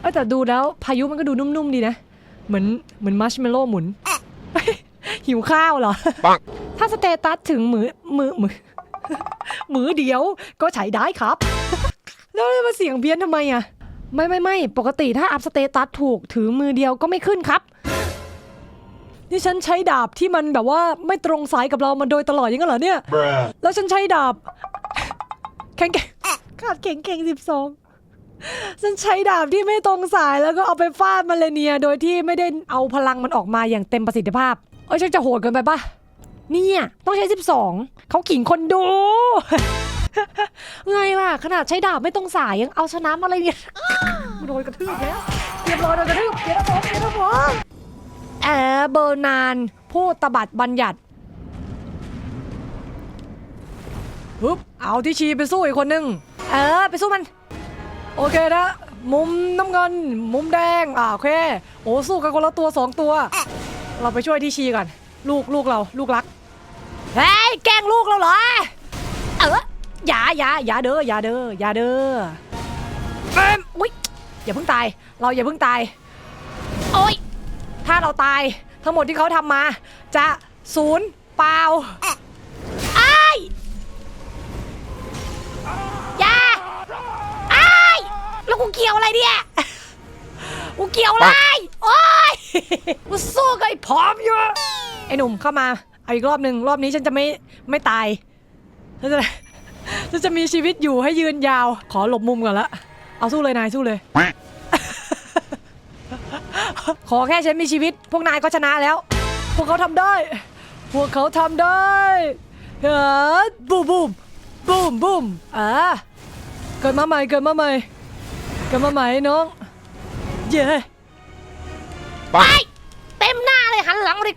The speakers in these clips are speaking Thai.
เอ้ยแต่ดูแล้วพายุมันก็ดูนุ่มๆดีนะ เหมือนเหมือนมัชเมลโล่หมุน หิวข้าวเหรอปังถ้าสเตตัสถึงมือมือมือมือเดียวก็ใช้ได้ครับ แล้วมาเสียงเพี้ยนทำไมอะ ไม่ไม่ไม่ปกติถ้าอัพสเตตัสถูกถือมือเดียวก็ไม่ขึ้นครับนี่ฉันใช้ดาบที่มันแบบว่าไม่ตรงสายกับเรามาโดยตลอดอย่างนั้นเหรอเนี่ย Bruh. แล้วฉันใช้ดาบ แข็งแกร่งขาดเก่งเก่งสิบสอง ฉันใช้ดาบที่ไม่ตรงสายแล้วก็เอาไปฟาดมาเลเนีย โดยที่ไม่ได้เอาพลังมันออกมาอย่างเต็มประสิทธิภาพ เอ้ยฉันจะโหดเกินไปปะเนี่ยต้องใช้สิบสองเขาขิงคนดู ไงล่ะ ขนาดใช้ดาบไม่ตรงสายยังเอาชนะมาเลยเนี่ยโดนกระทืบแล้วเรียบร้อยโดนกระทืบเกียรติผมเกียรติผมแอบเบอร์นานผู้ตบัดบัญญัติฮึบเอาที่ชีไปสู้อีกคนนึง เออ ไปสู้มัน โอเคนะ มุมน้ำเงิน มุมแดง อ่าโอเค โอ้สู้กันคนละตัวสองตัว เราไปช่วยที่ชีก่อน ลูกลูกเราลูกรัก เฮ้ย แกล้งลูกเราเหรอ เอออย่าอย่าอย่าเด้ออย่าเด้ออย่าเด้อเอิ่มอุ้ยอย่าเพิ่งตาย เราอย่าเพิ่งตาย โอ้ย ถ้าเราตายทั้งหมดที่เขาทำมา จะศูนย์เปล่า กูเกี่ยวอะไรเนี่ย กูเกี่ยวอะไร โอ้ย กูสู้กับไอ้พร้อมอยู่ ไอ้หนุ่มเข้ามา เอาอีกรอบหนึ่งรอบนี้ฉันจะไม่ไม่ตาย ฉันจะฉันจะมีชีวิตอยู่ให้ยืนยาว ขอหลบมุมก่อนละ เอาสู้เลยนายสู้เลย ขอแค่ฉันมีชีวิต พวกนายก็ชนะแล้ว พวกเขาทำได้ พวกเขาทำได้เฮ้ยบูมบูมบูมบูมอ่าเกิดมาใหม่เกิดมาใหม่ เกิดมาใหม่น้อง เย้ไปเต็มหน้าเลยหันหลังเลย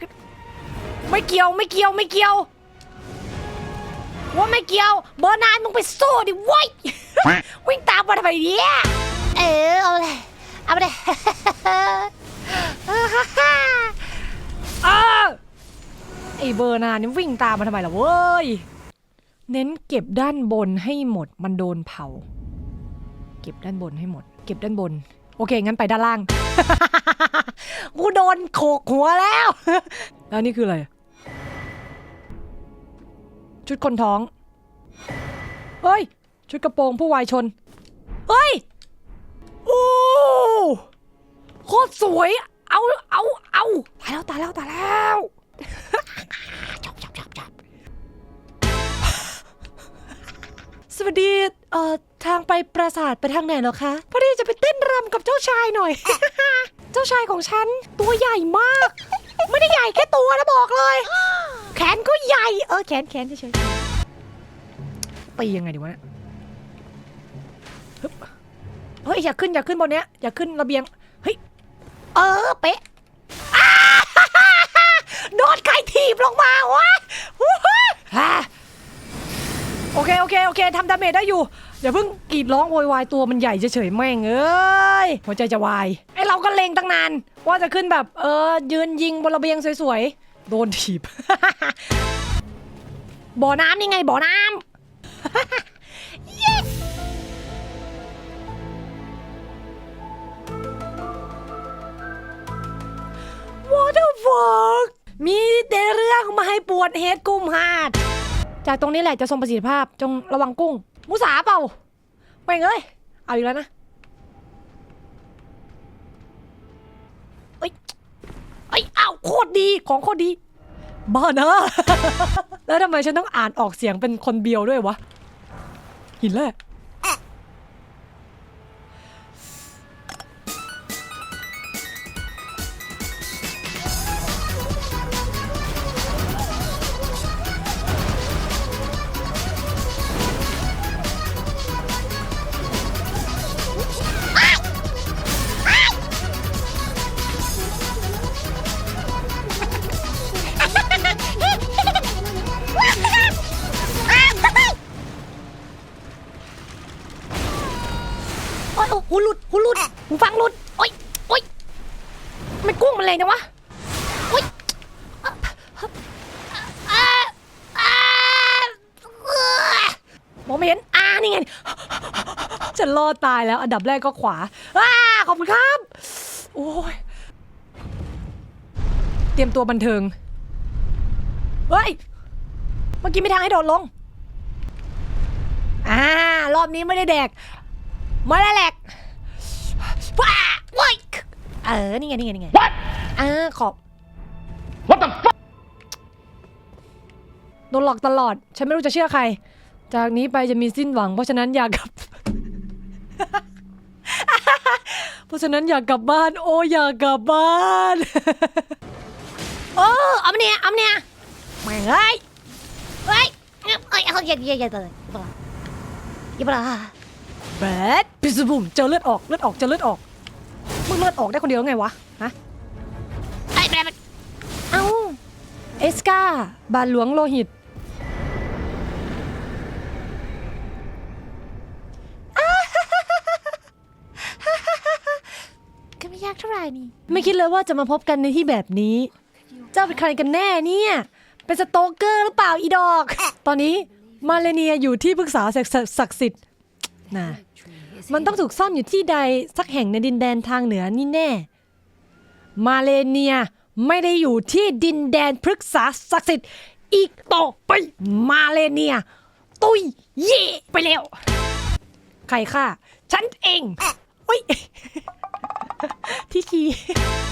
ไม่เกี่ยวไม่เกี่ยวไม่เกี่ยว ว่าไม่เกี่ยว เบอร์นานมึงไปสู้ดิเว้ยวิ่งตามมาทำไมเนี่ยเออเอาเลยเอาไปเลยอ้าวไอเบอร์นานนี่วิ่งตามมาทำไมล่ะเว้ยเน้นเก็บด้านบนให้หมดมันโดนเผา เก็บด้านบนให้หมด เก็บด้านบน โอเค งั้นไปด้านล่าง กูโดนโขกหัวแล้ว แล้วนี่คืออะไร ชุดคนท้อง เฮ้ย ชุดกระโปรงผู้วายชน เฮ้ย โอ้โคตรสวย เอา เอา เอาตายแล้วตายแล้วตายแล้วจับจับจับจับสวัสดี เอ่อ ทางไปปราสาทไปทางไหนเหรอคะพอดีจะไปเต้นรำกับเจ้าชายหน่อย เจ้าชายของฉันตัวใหญ่มาก ไม่ได้ใหญ่แค่ตัวนะบอกเลย แขนก็ใหญ่เออแขนแขนเฉยๆตียังไงดีวะเนี่ยฮึบเฮ้ยอย่าขึ้นอย่าขึ้นบนเนี้ยอย่าขึ้นระเบียงเฮ้ยเออเป๊ะอ้า โดนใครถีบลงมาวะวู้ฮู้ฮ่า โอเคโอเคโอเคทำดาเมจได้อยู่อย่าเพิ่งกรีดร้องโวยวายตัวมันใหญ่เฉยๆแม่งเอ้ยหัวใจจะวายไอเราก็เลงตั้งนาน ว่าจะขึ้นแบบเออยืนยิงบนระเบียงสวยๆโดนถีบ บ่อน้ำนี่ไงบ่อน้ำ yes วอเตอร์ฟอกมีแต่เรื่องมาให้ปวดเฮดกุ้มหาด จากตรงนี้แหละจะทรงประสิทธิภาพจงระวังกุ้ง มุสาเปล่าไม่งเอ้ยเอาอีกแล้วนะเอ้ยเอ้ยอ้าวโคตรดีของโคตรดีบ้านะ แล้วทำไมฉันต้องอ่านออกเสียงเป็นคนเบียวด้วยวะหินแรก มองไม่เห็นอ่านี่ไงฉันรอดตายแล้ว อันดับแรกก็ขวาอ้าขอบคุณครับ โอ้ยเตรียมตัวบันเทิง เฮ้ย เมื่อกี้ไม่ทางให้โดดลง อ่า รอบนี้ไม่ได้แดก ไม่ได้แหลกว้าเว้ยเออ นี่ไง นี่ไง นี่ไง What? อ่า ขอบ What the fuck? โดนหลอกตลอด ฉันไม่รู้จะเชื่อใคร จากนี้ไปจะมีสิ้นหวัง เพราะฉะนั้นอยากกลับ เพราะฉะนั้นอยากกลับบ้าน โอ้อยากกลับบ้านโอ้เอามาเนี่ยเอามาเนี่ยแม่งเอ้ยเฮ้ยเอ้ยเอ้ยเอาอย่าอย่าอย่าเลยอย่าปลาแบดพิสบุมเจอเลือดออกเลือดออกเจอเลือดออกมึงเลือดออกได้คนเดียวไงวะฮะไอ้แบดเอ้าเอสกาบาทหลวงโลหิต ก็ไม่ยากเท่า ไหร่นี่ไม่คิดเลยว่าจะมาพบกันในที่แบบนี้ เจ้าเป็นใครกันแน่เนี่ย เป็นสโตเกอร์หรือเปล่าอีดอก ตอนนี้มาเลเนียอยู่ที่ปรึกษาศักดิ์สิทธิ์นะมันต้องถูกซ่อนอยู่ที่ใดสักแห่งในดินแดนทางเหนือนี่แน่ มาเลเนียไม่ได้อยู่ที่ดินแดนพฤกษาศักดิ์สิทธิ์อีกต่อไปมาเลเนีย ตุยเย่ไปแล้ว ใครฆ่าฉันเองอุ้ย ที่คี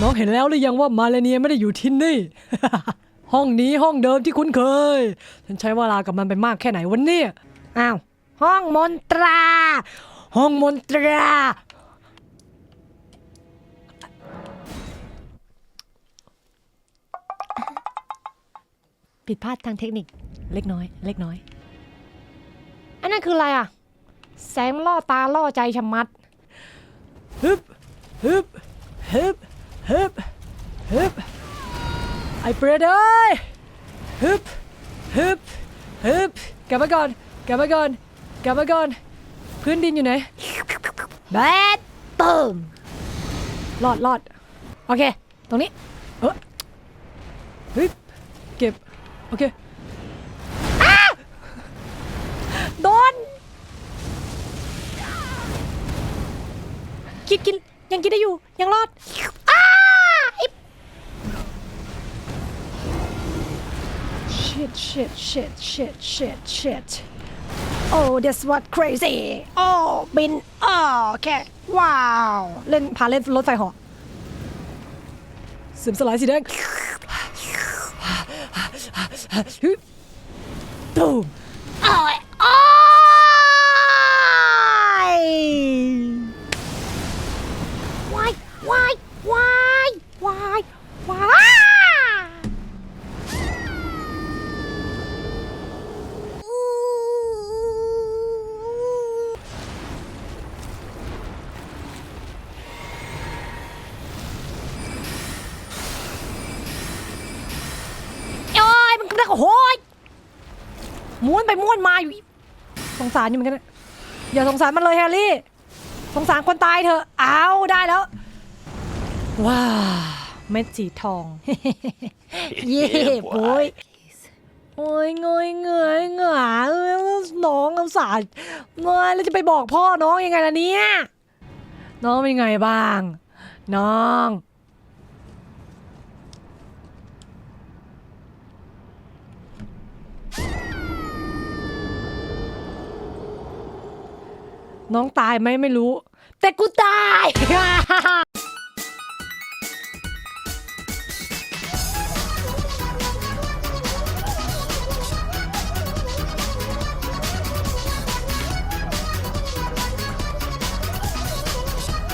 น้องเห็นแล้วหรือยังว่ามาเลเนียไม่ได้อยู่ที่นี่ ห้องนี้ห้องเดิมที่คุ้นเคย ฉันใช้เวลากับมันไปมากแค่ไหนวันนี้อ้าว ห้องมนตรา ห้องมนตราผิดพลาดทางเทคนิคเล็กน้อย เล็กน้อย อันนั้นคืออะไรอะ แสงล่อตาล่อใจชะมัดฮึบ ฮึบฮึบฮึบฮึบไอ้เปรตเอ้ยฮึบฮึบฮึบกลับมาก่อนกลับมาก่อนกลับมาก่อน พื้นดินอยู่ไหนแบดเติมรอดรอดโอเค ตรงนี้เออฮึบเก็บ โอเคอ้าโดน กินกิน ยังกินได้อยู่ ยังรอดอ้าอิ๊บ shit shit shit shit shit shit oh that's what crazy oh บินอ๋อโอเคว้าว เล่นพาเล่นรถไฟเหาะเสื่อมสลายสีแดงตูมโอ้ยโอ้ย ม้วนไปม้วนมาอยู่ สงสารอยู่เหมือนกันนะอย่าสงสารมันเลยแฮร์รี่ สงสารคนตายเถอะเอาได้แล้ว ว้าเม็ดสีทอง เย่โอ้ยโอ้ยเงยเงยเงาเอ้ยน้องสงสารเงยแล้วจะไปบอกพ่อน้องยังไงล่ะเนี่ย น้องเป็นไงบ้าง น้อง น้องตายไหมไม่รู้ แต่กูตาย